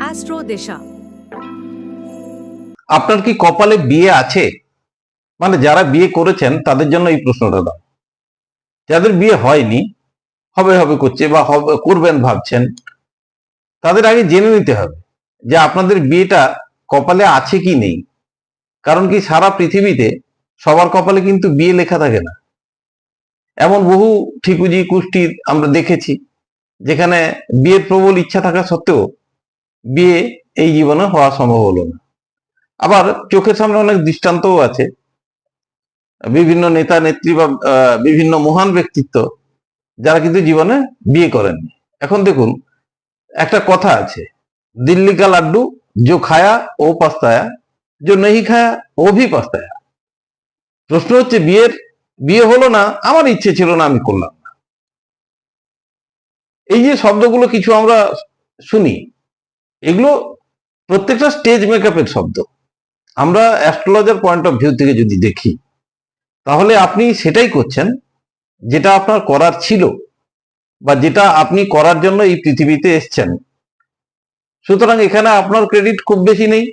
Astro দিশা আপনার কি কপালে বিয়ে আছে? মানে যারা বিয়ে করেছেন, তাদের জন্য এই প্রশ্নটা দাও। যাদের বিয়ে হয়নি, হবে হবে করছে বা করবেন ভাবছেন, তাদের আগে জেনে নিতে হবে যে আপনাদের বিয়েটা কপালে আছে কি নেই। কারণ কি সারা পৃথিবীতে সবার কপালে কিন্তু বিয়ে লেখা থাকে না। এমন বহু ঠিকুজি কুষ্টি আমরা দেখেছি। যেখানে বিয়ের প্রবল ইচ্ছা থাকা সত্ত্বেও বিয়ে এই জীবনে হওয়া সম্ভব হলো না। আবার চোখের সামনে অনেক দৃষ্টান্তও আছে। বিভিন্ন নেতা, নেত্রী বা বিভিন্ন মহান ব্যক্তিত্ব যারা কিন্তু জীবনে বিয়ে করেননি। এখন দেখুন, একটা কথা আছে দিল্লি কা লাড্ডু যো খায়া, ও পাস্তায়া, যো নেহি খায়া, ও ভি পাস্তায়া। প্রশ্ন হচ্ছে, বিয়ের, বিয়ে হলো না? আমার ইচ্ছে ছিল না আমি করলাম। এই যে শব্দগুলো কিছু আমরা শুনি, এগুলো প্রত্যেকটা স্টেজ মেকআপের শব্দ। আমরা অ্যাস্ট্রোলজার পয়েন্ট অফ ভিউ থেকে যদি দেখি, তাহলে আপনি সেটাই করছেন যেটা আপনার করার ছিল বা যেটা আপনি করার জন্য এই পৃথিবীতে এসছেন। সুতরাং এখানে আপনার ক্রেডিট খুব বেশি নেই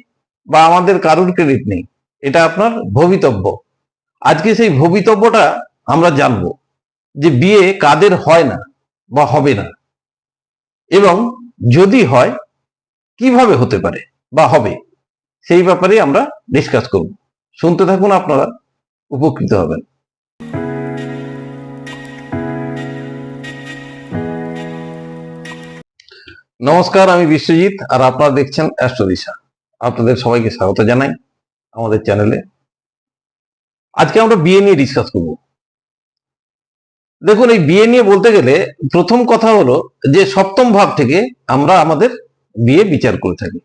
বা আমাদের কারুর ক্রেডিট নেই। এটা আপনার ভবিতব্য। আজকে সেই ভবিতব্যটা আমরা জানব যে বিয়ে কাদের হয় না বা হবে না। এবং যদি হয়, কীভাবে হতে পারে বা হবে? সেই ব্যাপারে আমরা ডিসকাস করব। শুনতে থাকুন আপনারা, উপকৃত হবেন। নমস্কার, আমি বিশ্বজিৎ আর আপনারা দেখছেন অ্যাস্ট্রোদিশা আপনাদের সবাইকে স্বাগত জানাই আমাদের চ্যানেলে। আজকে আমরা বিয়ে নিয়ে ডিসকাস করব। দেখুন, এই বিয়ে নিয়ে বলতে গেলে প্রথম কথা হলো যে সপ্তম ভাব থেকে আমরা আমাদের বিয়ে বিচার করে থাকি।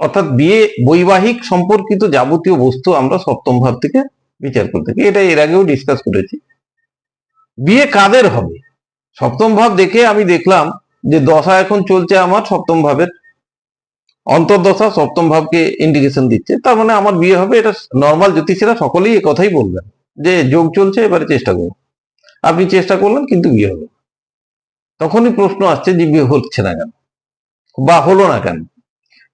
অর্থাৎ বিয়ে বৈবাহিক সম্পর্কিত যাবতীয় বস্তু আমরা সপ্তম ভাব থেকে বিচার করে থাকি। এটা এর আগেও ডিসকাস করেছি। বিয়ে কাদের হবে? সপ্তম ভাব দেখে আমি দেখলাম যে দশা এখন চলছে আমার সপ্তম ভাবের। অন্তর্দশা সপ্তম ভাবকে ইন্ডিকেশন দিচ্ছে। তার মানে আমার বিয়ে হবে, এটা নর্মাল জ্যোতিষীরা সকলেই কথাই বলবেন যে যোগ চলছে, এবারে চেষ্টা করুন। আপনি চেষ্টা করলেন, কিন্তু বিয়ে হলো? তখনই প্রশ্ন আসছে যে বিয়ে হচ্ছে না কেন? বা হলো না কেন?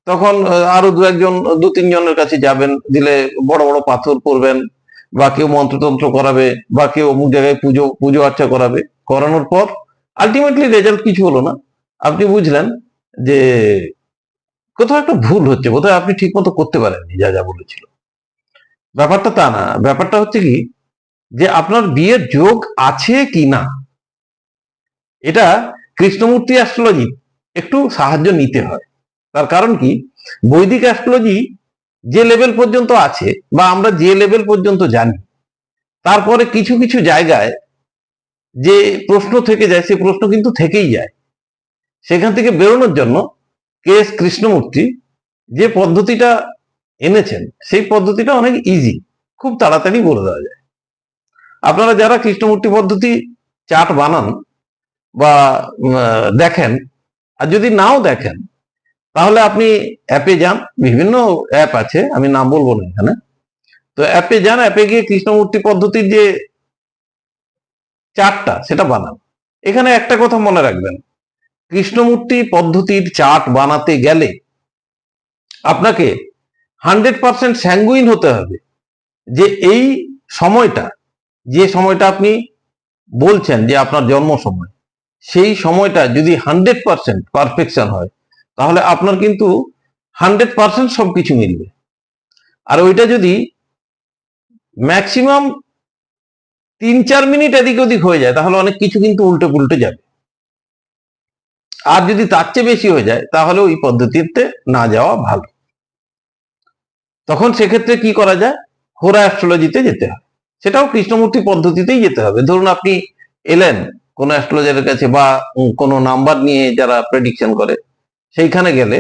তখন আরও দু একজন, দু তিনজনের কাছে যাবেন, দিলে বড় বড় পাথর পরবেন বা কেউ মন্ত্রতন্ত্র করাবে, বা কেউ অমুক জায়গায় পুজো পুজো আর্চা করাবে। করানোর পর আলটিমেটলি রেজাল্ট কিছু হলো না। আপনি বুঝলেন যে কোথাও একটা ভুল হচ্ছে, বোধহয় আপনি ঠিক মতো করতে পারেননি, যা যা বলেছিল। ব্যাপারটা তা না। ব্যাপারটা হচ্ছে কি যে আপনার বিয়ের যোগ আছে কি না এটা কৃষ্ণমূর্তি অ্যাস্ট্রোলজি একটু সাহায্য নিতে হয়। তার কারণ কি? বৈদিক অ্যাস্ট্রোলজি যে লেভেল পর্যন্ত আছে বা আমরা যে লেভেল পর্যন্ত জানি, তারপরে কিছু কিছু জায়গায় যে প্রশ্ন থেকে যায়, সে প্রশ্ন কিন্তু থেকেই যায়। সেখান থেকে বেরোনোর জন্য কে এস কৃষ্ণমূর্তি যে পদ্ধতিটা এনেছেন, সেই পদ্ধতিটা অনেক ইজি খুব তাড়াতাড়ি বলে দেওয়া যায়। আপনারা যারা কৃষ্ণমূর্তি পদ্ধতি চাট বানান বা দেখেন, আর যদি নাও দেখেন, তাহলে আপনি অ্যাপে যান, বিভিন্ন অ্যাপ আছে, আমি নাম বলব না এখানে। তো অ্যাপে যান, অ্যাপে গিয়ে কৃষ্ণমূর্তি পদ্ধতির যে চার্টটা সেটা বানান। এখানে একটা কথা মনে রাখবেন, কৃষ্ণমূর্তি পদ্ধতির চার্ট বানাতে গেলে আপনাকে হান্ড্রেড পার্সেন্ট স্যাঙ্গুইন হতে হবে যে এই সময়টা যে সময়টা আপনি বলছেন যে আপনার জন্ম সময়, সেই সময়টা যদি হান্ড্রেড পার্সেন্ট পারফেকশন হয়, তাহলে আপনার কিন্তু হান্ড্রেড পার্সেন্ট সবকিছু মিলবে। আর ওইটা যদি ম্যাক্সিমাম তিন চার মিনিট এদিক ওদিক হয়ে যায়, তাহলে অনেক কিছু কিন্তু উল্টে পুল্টে যাবে। আর যদি তার চেয়ে বেশি হয়ে যায়, তাহলে ওই পদ্ধতিতে না যাওয়া ভালো। তখন সেক্ষেত্রে কি করা যায়? হোরা অ্যাস্ট্রোলজিতে যেতে হয়। সেটাও কৃষ্ণমূর্তি পদ্ধতিতেই যেতে হবে। ধরুন আপনি এলেন কোনো অ্যাস্ট্রোলজারের কাছে বা কোনো নাম্বার নিয়ে যারা প্রেডিকশন করে, সেইখানে গেলে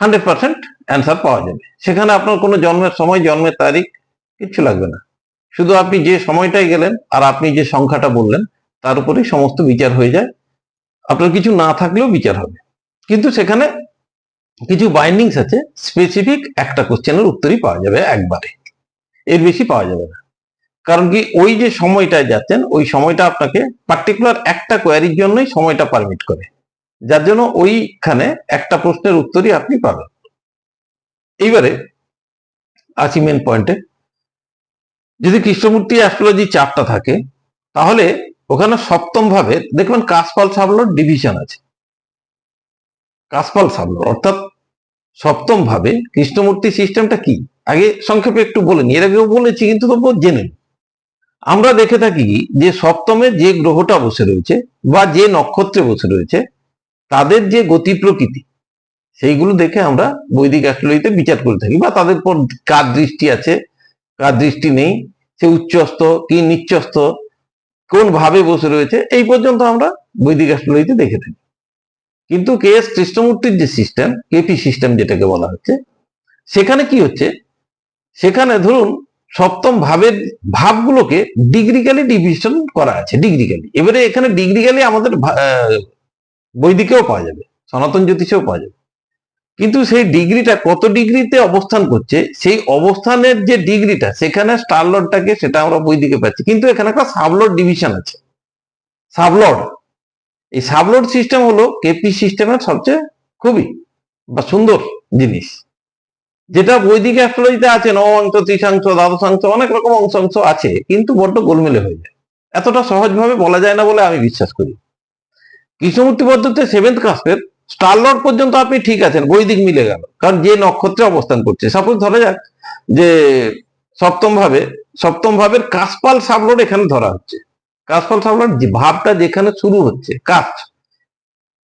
হান্ড্রেড পার্সেন্ট অ্যান্সার পাওয়া যাবে। সেখানে আপনার কোনো জন্মের সময়, জন্মের তারিখ কিচ্ছু লাগবে না। শুধু আপনি যে সময়টায় গেলেন আর আপনি যে সংখ্যাটা বললেন, তার উপরেই সমস্ত বিচার হয়ে যায়। আপনার কিছু না থাকলেও বিচার হবে। কিন্তু সেখানে কিছু বাইন্ডিংস আছে স্পেসিফিক একটা কোশ্চেনের উত্তরই পাওয়া যাবে একবারে। এর বেশি পাওয়া যাবে না। কারণ কি ওই যে সময়টায় যাচ্ছেন, ওই সময়টা আপনাকে পার্টিকুলার একটা কোয়ারির জন্যই সময়টা পারমিট করে। যার জন্য ওইখানে একটা প্রশ্নের উত্তরই আপনি পাবেন। এইবারে আসি মেন পয়েন্টে যদি কৃষ্ণমূর্তি অ্যাস্ট্রোলজি চারটা থাকে, তাহলে ওখানে সপ্তম ভাবে দেখবেন কাসপাল সাবলোর ডিভিশন আছে। কাসপাল সাবলোর, অর্থাৎ সপ্তম ভাবে কৃষ্ণমূর্তি সিস্টেমটা কি? আগে সংক্ষেপে একটু বলে নি, এর আগেও বলেছি কিন্তু তবু জেনে। আমরা দেখে থাকি যে সপ্তমে যে গ্রহটা বসে রয়েছে বা যে নক্ষত্রে বসে রয়েছে, তাদের যে গতি প্রকৃতি, সেইগুলো দেখে আমরা বৈদিক অ্যাস্ট্রোলজিতে বিচার করে থাকি বা তাদের পর কার দৃষ্টি আছে, কার দৃষ্টি নেই, সে উচ্চস্থ কি নিচ্চস্থ, কোন ভাবে বসে রয়েছে, এই পর্যন্ত আমরা বৈদিক অ্যাস্ট্রোলজিতে দেখে থাকি। কিন্তু কে এস কৃষ্ণমূর্তির যে সিস্টেম কেপি সিস্টেম যেটাকে বলা হচ্ছে, সেখানে কি হচ্ছে? সেখানে ধরুন সপ্তম ভাবের ভাবগুলোকে ডিগ্রিক্যালি ডিভিশন করা আছে ডিগ্রিক্যালি এবারে এখানে ডিগ্রিক্যালি আমাদের বৈদিকেও পাওয়া যাবে, সনাতন জ্যোতিষেও পাওয়া যাবে। কিন্তু সেই ডিগ্রিটা কত ডিগ্রিতে অবস্থান করছে, সেই অবস্থানের যে ডিগ্রিটা সেখানে স্টারলর্ডটাকে সেটা আমরা বৈদিকে পাচ্ছি। কিন্তু এখানে একটা সাবলর্ড ডিভিশন আছে। সাবলর্ড, এই সাবলর্ড সিস্টেম হলো কেপি সিস্টেমের সবচেয়ে খুবই বা সুন্দর জিনিস। যেটা বৈদিক অ্যাস্ট্রোলজিতে আছে নবাংশ ত্রিশাংশ দ্বাদশাংশ অনেক রকম অংশাংশ আছে, কিন্তু বড্ড গোলমেলে হয়ে যায়। এতটা সহজভাবে বলা যায় না বলে আমি বিশ্বাস করি। কৃষ্ণমূর্তি পদ্ধতিতে সেভেন্থ কাস্টের স্টারলর্ড পর্যন্ত আপনি ঠিক আছেন, বৈদিক মিলে গেল। কারণ যে নক্ষত্রে অবস্থান করছে সাপোজ ধরা যাক যে সপ্তম ভাবে, সপ্তম ভাবের কাসপাল সাবলর্ড এখানে ধরা হচ্ছে। কাসপাল সাবলর্ড যে ভাবটা যেখানে শুরু হচ্ছে কাস্ট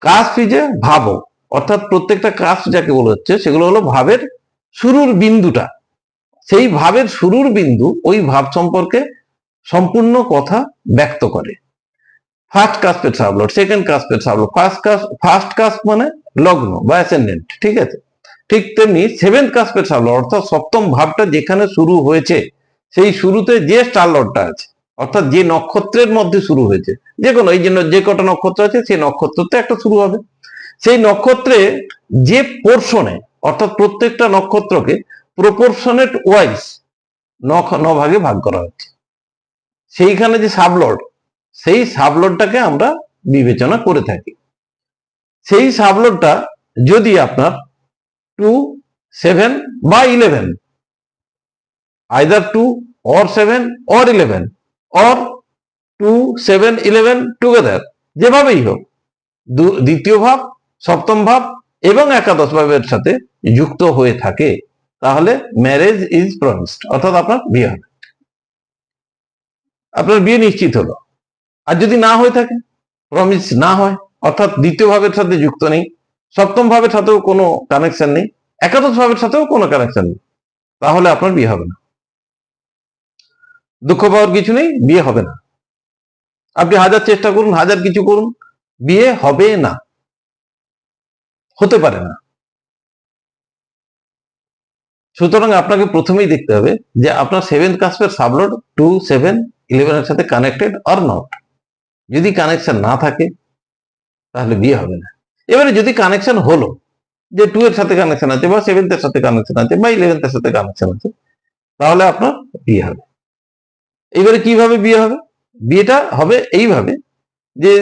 কাস্ট যে ভাব অর্থাৎ প্রত্যেকটা কাস্ট যাকে বলা হচ্ছে, সেগুলো হলো ভাবের শুরুর বিন্দুটা। সেই ভাবের শুরুর বিন্দু ওই ভাব সম্পর্কে সম্পূর্ণ কথা ব্যক্ত করে। ফার্স্ট কাস্পের sublord second কাস্পের sublord first cusp first cusp মানে লগ্ন বা অ্যাসেন্ডেন্ট ঠিক আছে? ঠিক তেমনি সেভেন্থ কাস্পের সাবলট, অর্থাৎ সপ্তম ভাবটা যেখানে শুরু হয়েছে, সেই শুরুতে যে স্টারলটটা আছে, অর্থাৎ যে নক্ষত্রের মধ্যে শুরু হয়েছে, যে কোনো, এই জন্য যে কটা নক্ষত্র আছে, সেই নক্ষত্রতে একটা শুরু হবে। সেই নক্ষত্রে যে পোর্শনে অর্থাৎ প্রত্যেকটা নক্ষত্রকে প্রপোর্শনেট ওয়াইজ ন ভাগে ভাগ করা হচ্ছে। সেইখানে যে সাবলর্ড সেই সাবলর্ডটাকে আমরা বিবেচনা করে থাকি। সেই সাবলর্ডটা যদি আপনার টু সেভেন বা eleven either two or seven or eleven or two seven eleven together যেভাবেই হোক দ্বিতীয় ভাব, সপ্তম ভাব এবং একাদশ ভাবের সাথে যুক্ত হয়ে থাকে, তাহলে ম্যারেজ ইজ প্রমিসড অর্থাৎ আপনার বিয়ে হবে। আপনার বিয়ে নিশ্চিত হলো। আর যদি না হয়ে থাকে প্রমিস না হয়, অর্থাৎ দ্বিতীয় ভাবের সাথে যুক্ত নেই সপ্তম ভাবের সাথেও কোনো কানেকশন নেই একাদশ ভাবের সাথেও কোনো কানেকশন নেই, তাহলে আপনার বিয়ে হবে না। দুঃখ পাওয়ার কিছু নেই, বিয়ে হবে না। আপনি হাজার চেষ্টা করুন, হাজার কিছু করুন, বিয়ে হবে না। হতে পারে না। সুতরাং আপনাকে প্রথমেই দেখতে হবে যে আপনার সেভেন কাস্পের সাবলোড টু সেভেন ইলেভেনের সাথে কানেক্টেড অর নট যদি কানেকশন না থাকে, তাহলে বিয়ে হবে না। এবারে যদি কানেকশন হলো, যে টু এর সাথে কানেকশন আছে বা সেভেন্থ এর সাথে কানেকশন আছে বা ইলেভেন্থ এর সাথে কানেকশন আছে, তাহলে আপনার বিয়ে হবে। এবারে কীভাবে বিয়ে হবে? বিয়েটা হবে এইভাবে যে,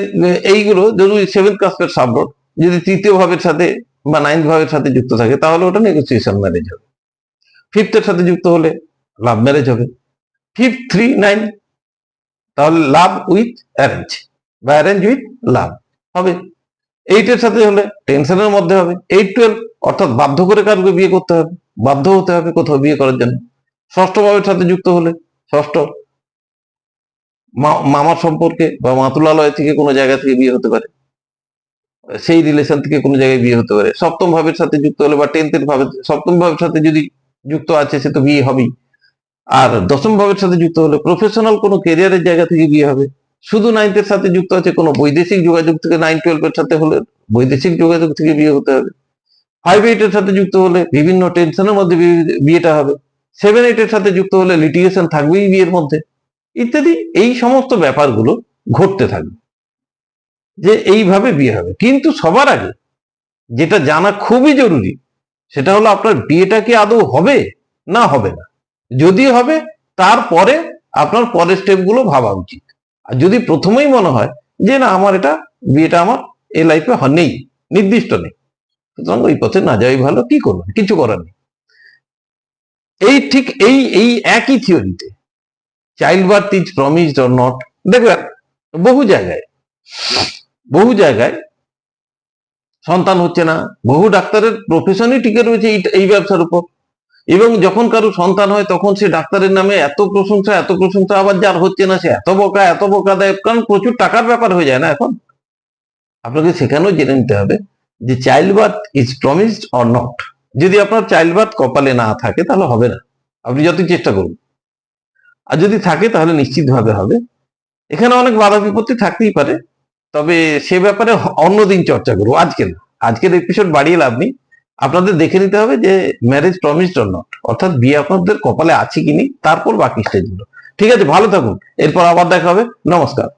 এইগুলো যদি সেভেন্থ কাস্পের সাবলোড যদি তৃতীয় ভাবের সাথে বা নাইন্থ ভাবের সাথে যুক্ত থাকে, তাহলে ওটা নেগোসিয়েশন ম্যারেজ হবে। ফিফথের সাথে যুক্ত হলে লাভ ম্যারেজ হবে। ফিফথ থ্রি নাইন তাহলে লাভ উইথ অ্যারেঞ্জ বা অ্যারেঞ্জ উইথ লাভ হবে। এইটের সাথে হলে টেনশনের মধ্যে হবে। এইট টুয়েলভ অর্থাৎ বাধ্য করে কারোকে বিয়ে করতে হবে, বাধ্য হতে হবে কোথাও বিয়ে করার জন্য। ষষ্ঠ ভাবের সাথে যুক্ত হলে ষষ্ঠ মামার সম্পর্কে বা মাতুলালয় থেকে কোনো জায়গা থেকে বিয়ে হতে পারে। সেই রিলেশন থেকে কোনো জায়গায় বিয়ে হতে পারে। সপ্তম ভাবের সাথে যুক্ত হলে বা টেন্থের ভাবে, সপ্তম ভাবের সাথে যদি যুক্ত আছে, সে তো বিয়ে হবেই। আর দশম ভাবের সাথে যুক্ত হলে প্রফেশনাল কোনো কেরিয়ারের জায়গা থেকে বিয়ে হবে। শুধু নাইনথের সাথে যুক্ত আছে, কোনো বৈদেশিক যোগাযোগ থেকে নাইন টুয়েলভের সাথে হলে বৈদেশিক যোগাযোগ থেকে বিয়ে হতে হবে। ফাইভ এইটের সাথে যুক্ত হলে বিভিন্ন টেনশনের মধ্যে বিয়েটা হবে। সেভেন এইটের সাথে যুক্ত হলে লিটিগেশন থাকবেই বিয়ের মধ্যে। ইত্যাদি, এই সমস্ত ব্যাপারগুলো ঘটতে থাকবে। যে এইভাবে বিয়ে হবে। কিন্তু সবার আগে যেটা জানা খুবই জরুরি, সেটা হলো আপনার বিয়েটা কি আদৌ হবে না হবে না। যদি হবে, তারপরে আপনার পরের স্টেপগুলো ভাবা উচিত। আর যদি প্রথমেই মনে হয় যে না, আমার এটা বিয়েটা আমার এই লাইফে নেই নির্দিষ্ট নেই, সুতরাং ওই পথে না যাওয়াই ভালো, কি করবেন কিছু করার নেই। এই ঠিক এই এই একই থিওরিতে child birth is promised or not দেখবেন, বহু জায়গায় বহু জায়গায় সন্তান হচ্ছে না, বহু ডাক্তারের প্রফেশনই টিকে রয়েছে এই ব্যবসার উপর। এবং যখন কারও সন্তান হয়, তখন সে ডাক্তারের নামে এত প্রশংসা এত প্রশংসা, আবার যার হচ্ছে না, সে এত বোকা এত বোকা দেয়, কারণ প্রচুর টাকার ব্যাপার হয়ে যায় না এখন। আপনাকে সেখানেও জেনে নিতে হবে যে child birth is promised or not যদি আপনার চাইল্ড বার্থ কপালে না থাকে, তাহলে হবে না। আপনি যতই চেষ্টা করুন। আর যদি থাকে, তাহলে নিশ্চিতভাবে হবে। এখানে অনেক বাধা বিপত্তি থাকতেই পারে। তবে সে ব্যাপারে অন্যদিন চর্চা করব। আজকে না আজকের এপিসোড বাড়িয়ে লাভ নেই। আপনাদের দেখে নিতে হবে যে ম্যারেজ প্রমিসড অর নট অর্থাৎ বিয়ে আপনাদের কপালে আছে কিনি তারপর বাকি স্টেজগুলো ঠিক আছে, ভালো থাকুন। এরপর আবার দেখা হবে। নমস্কার।